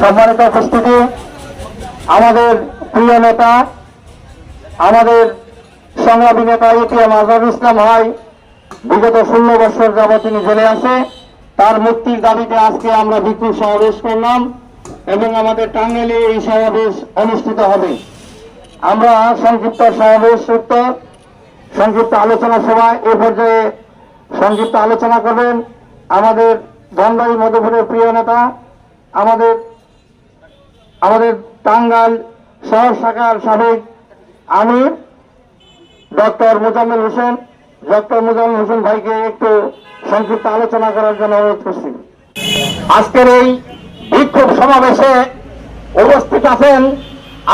সম্মানিত উপস্থিতি, আমাদের প্রিয় নেতা, আমাদের সংগ্রামী নেতা এটিএম আজহার ইসলাম হয় বিগত ষোলো বছর যাবৎ তিনি জেলে আছে। তার মুক্তির দাবিতে আজকে আমরা বিক্ষোভ সমাবেশ করলাম এবং আমাদের টাঙ্গাইলে এই সমাবেশ অনুষ্ঠিত হবে। আমরা সংক্ষিপ্ত সমাবেশ উত্তর সংক্ষিপ্ত আলোচনা সভা এ পর্যায়ে সংক্ষিপ্ত আলোচনা করবেন আমাদের ধনবাড়ি মধুপুরের প্রিয় নেতা, আমাদের আমাদের টাঙ্গাইল শহর শাখার সাবেক আমির ডক্টর মোজাম্মেল হোসেন, ডক্টর মোজাম্মেল হোসেন ভাইকে একটু সংক্ষিপ্ত আলোচনা করার জন্য অনুরোধ করছি। আজকের এই বিক্ষোভ সমাবেশে উপস্থিত আছেন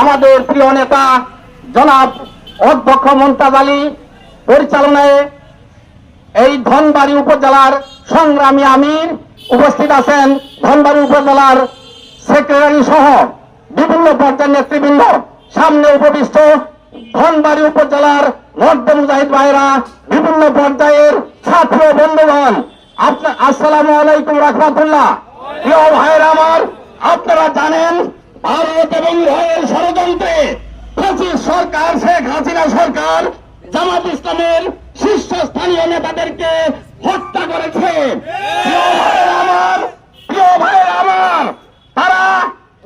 আমাদের প্রিয় নেতা জনাব অধ্যক্ষ মমতাজ আলী, পরিচালনায় এই ধনবাড়ি উপজেলার সংগ্রামী আমির। উপস্থিত আছেন ধনবাড়ি উপজেলার সেক্রেটারি সহ বিভিন্ন পর্যায়ের নেতৃবৃন্দ সামনে উপবিষ্ট ধনবাড়ি উপজেলার মধ্য মুজাহিদ ভাইরা, বিভিন্ন পর্যায়ের ছাত্র বন্ধুগণ আপনার আসসালামু আলাইকুম রহমতুল্লাহ। প্রিয় ভাইরা আমার, আপনারা জানেন, ভারত এবং ইসরায়েল ষড়যন্ত্রে ফ্যাসিস্ট সরকার, শেখ হাসিনা সরকার জামাত ইসলামের শীর্ষস্থানীয় নেতাদেরকে হত্যা করেছে প্রিয় ভাইয়ের আমার প্রিয় ভাইয়ের আমার তারা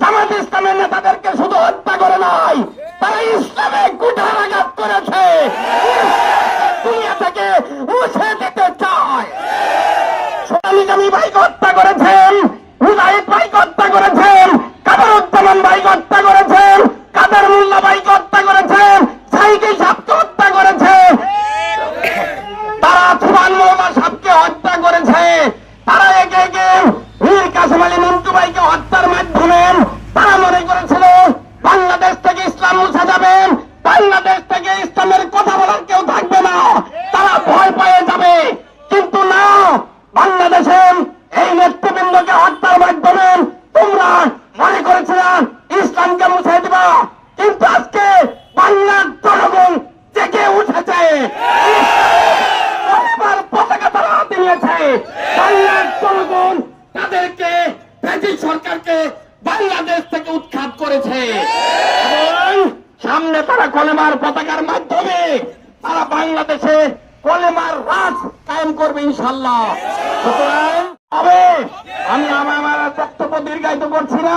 জামাত ইসলামের নেতাদেরকে শুধু হত্যা করে নাই তারা ইসলামে কুঠারাঘাত করেছে দুনিয়া থেকে মুছে দিতে চায় সোনালী জামি ভাইকে হত্যা করেছেন মুজাহিদ ভাইকে হত্যা করেছেন কাদারুজ্জামান ভাইকে হত্যা করেছেন কাদের মোল্লা ভাইকে হত্যা করেছেন সাইকে সাপকে হত্যা করেছে তারা সুবান মোল্লা সাপকে হত্যা করেছে তারা একে একে মীর কাসিম আলী মন্টু ভাইকে হত্যার মাধ্যমে তারা মনে করেছিল বাংলাদেশ থেকে ইসলাম মুছে যাবে বাংলাদেশ থেকে ইসলামের কথা বলার কেউ থাকবে না তারা ভয় পেয়ে যাবে কিন্তু না বাংলাদেশে এই নেতৃবৃন্দকে হত্যার মাধ্যমে তোমরা মনে করেছিল ইসলামকে মুছে দিবা কিন্তু আজকে বাংলার জনগণ জেগে উঠেছে এবার পতাকা তারা হাতে নিয়েছে বাংলার জনগণ তাদেরকে ব্রিটিশ সরকারকে বাংলাদেশ থেকে উৎখাত করেছে। সামনে তারা কলেমার পতাকার মাধ্যমে তারা বাংলাদেশে কলেমার রাজ কায়েম করবে ইনশাল্লাহ সুতরাং হবে আমি আমার আমার বক্তব্য দীর্ঘায়িত করছি না।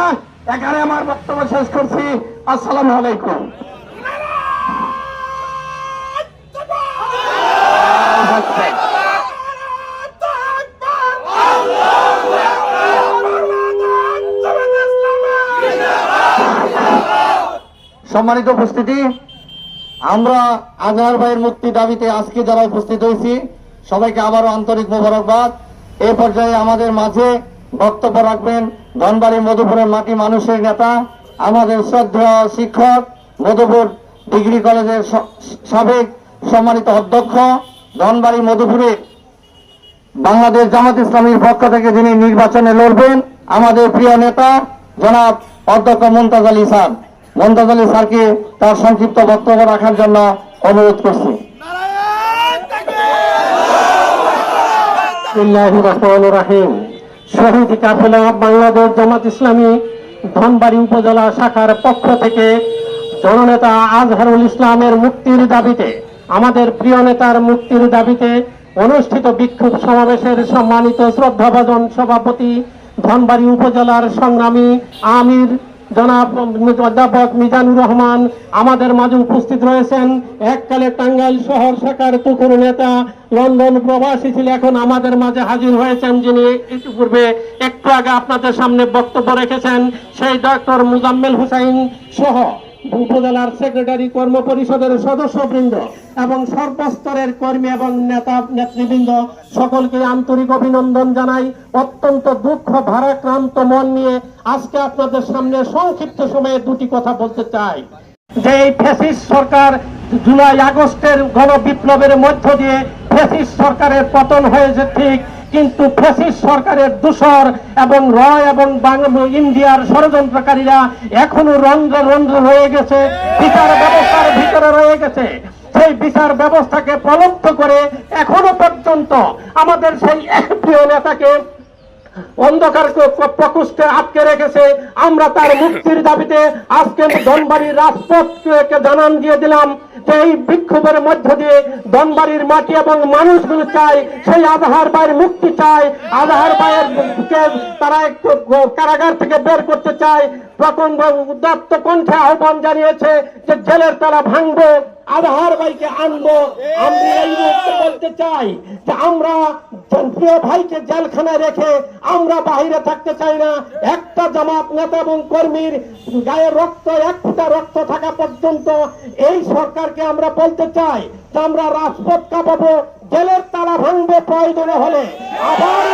এখানে আমার বক্তব্য শেষ করছি। আসসালামু আলাইকুম। সম্মানিত উপস্থিতি, আমরা আজহার ভাইয়ের মুক্তি দাবিতে আজকে যারা উপস্থিত হয়েছি, সবাইকে আবারও আন্তরিক মোবারকবাদ। এ পর্যায়ে আমাদের মাঝে বক্তব্য রাখবেন ধনবাড়ি মধুপুরের মাটি মানুষের নেতা, আমাদের শ্রদ্ধেয় শিক্ষক, মধুপুর ডিগ্রি কলেজের সাবেক সম্মানিত অধ্যক্ষ, ধনবাড়ি মধুপুরে বাংলাদেশ জামাত ইসলামীর পক্ষ থেকে যিনি নির্বাচনে লড়বেন, আমাদের প্রিয় নেতা, জনাব অধ্যক্ষ মুমতাজ আলী স্যার মুমতাজ আলী স্যারকে তার সংক্ষিপ্ত বক্তব্য রাখার জন্য অনুরোধ করছি। শহীদ কাফেলা বাংলাদেশ জামাত ইসলামী ধনবাড়ি উপজেলা শাখার পক্ষ থেকে জননেতা আজহারুল ইসলামের মুক্তির দাবিতে, আমাদের প্রিয় নেতার মুক্তির দাবিতে অনুষ্ঠিত বিক্ষোভ সমাবেশের সম্মানিত শ্রদ্ধাভাজন সভাপতি ধনবাড়ি উপজেলার সংগ্রামী আমির জনাব অধ্যাপক মিজানুর রহমান আমাদের মাঝে উপস্থিত রয়েছেন। এককালে টাঙ্গাইল শহর শাখার তুকুর নেতা, লন্ডন প্রবাসী ছিল, এখন আমাদের মাঝে হাজির হয়েছেন যিনি ইতিপূর্বে একটু আগে আপনাদের সামনে বক্তব্য রেখেছেন, সেই ডক্টর মুজাম্মেল হুসাইন সহ। উপজেলার সেক্রেটারি কর্ম পরিষদের সদস্যবৃন্দ এবং সর্বস্তরের কর্মী এবং নেতা নেতৃবৃন্দ, সকলকে আন্তরিক অভিনন্দন জানাই। অত্যন্ত দুঃখ, ভারাক্রান্ত মন নিয়ে আজকে আপনাদের সামনে সংক্ষিপ্ত সময়ে দুটি কথা বলতে চাই। যে এই ফ্যাসিস্ট সরকার জুলাই আগস্টের গণ বিপ্লবের মধ্য দিয়ে ফ্যাসিস্ট সরকারের পতন হয়েছে ঠিক কিন্তু ফ্যাসিস্ট সরকারের দূষর এবং র এবং ইন্ডিয়ার ষড়যন্ত্রকারীরা এখনও রন্ধ্র রন্ধ্র রয়ে গেছে, বিচার ব্যবস্থার ভিতরে রয়ে গেছে। সেই বিচার ব্যবস্থাকে প্রলুব্ধ করে এখনও পর্যন্ত আমাদের সেই প্রিয় নেতাকে অন্ধকার প্রকোষ্ঠে আটকে রেখেছে। আমরা তার মুক্তির দাবিতে আজকে ধনবাড়ির রাজপথকে জানান দিয়ে দিলাম। যে এই বিক্ষোভের মধ্য দিয়ে ধনবাড়ির মাটি এবং মানুষগুলো চায়, সেই আধার ভাইয়ের মুক্তি চায়। আধার ভাইয়ের তারা কারাগার থেকে বের করতে চায়। প্রকন্দ উদাত্ত কণ্ঠে আহ্বান জানিয়েছে যে জেলের তারা ভাঙবো, আধার ভাইকে আনব। আমরা এই মুহূর্তে বলতে চাই যে আমরা প্রিয় ভাইকে জেলখানায় রেখে আমরা বাহিরে থাকতে চাই না। একটা জামাত নেতা এবং কর্মীর গায়ে রক্ত, এক ফুটা রক্ত থাকা পর্যন্ত এই সরকারকে আমরা বলতে চাই যে আমরা রাজপথ কাঁপাবো, জেলের তালা ভাঙবো প্রয়োজনে হলে। আবার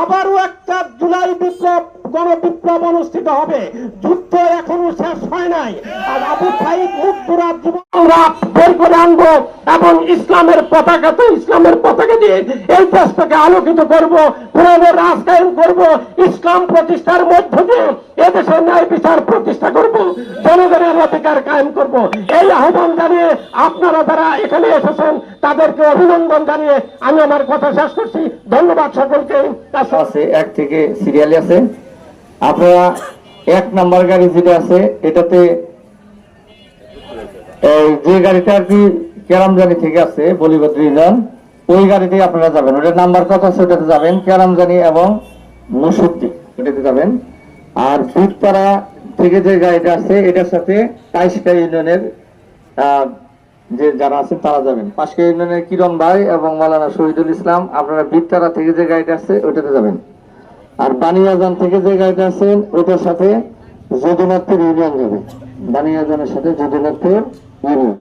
আবারও একটা জুলাই বিপ্লব, গণবিপ্লব অনুষ্ঠিত হবে। যুদ্ধ এখনও শেষ হয় নাই। আর আবু সাইদ মুক্তরা জীবন আনব এবং ইসলামের পতাকা তো ইসলামের পতাকা দিয়ে এই দেশটাকে আলোকিত করব, পুরানো রাজ করব, ইসলাম প্রতিষ্ঠার মধ্য দিয়ে এদেশের ন্যায় বিচার প্রতিষ্ঠা জনগণের অধিকার কায়েম করব। এই আহ্বান জানিয়ে আপনারা যারা এখানে এসেছেন, তাদেরকে অভিনন্দন জানিয়ে আমি আমার কথা শেষ করছি। ধন্যবাদ সকলকে। এক থেকে সিরিয়ালে আছে। আপনারা এক নাম্বার গাড়ি যেটা আছে, এটাতে যে গাড়িটা আর কি কেরামজানি থেকে আছে বলিবদ্র ইউনিয়ন ওই গাড়িতে আপনারা যাবেন। ওটার নাম্বার কত আছে, ওটাতে যাবেন। কেরামজানি এবং মুসুদ্দি ওটাতে যাবেন। আর ফুটপাড়া থেকে যে গাড়িটা আছে এটার সাথে কাইসকা ইউনিয়নের যে যারা আছেন তারা যাবেন। পাঁচকা ইউনিয়নের কিরণ ভাই এবং মালানা শহীদুল ইসলাম, আপনারা বিদ্যারা থেকে যে গাড়িটা আছে ওইটাতে যাবেন। আর বানিয়াজান থেকে যে গাড়িটা আছেন ওইটার সাথে যদুনাথপুর ইউনিয়ন যাবে। বানিয়াজানের সাথে যদুনাথপুর ইউনিয়ন।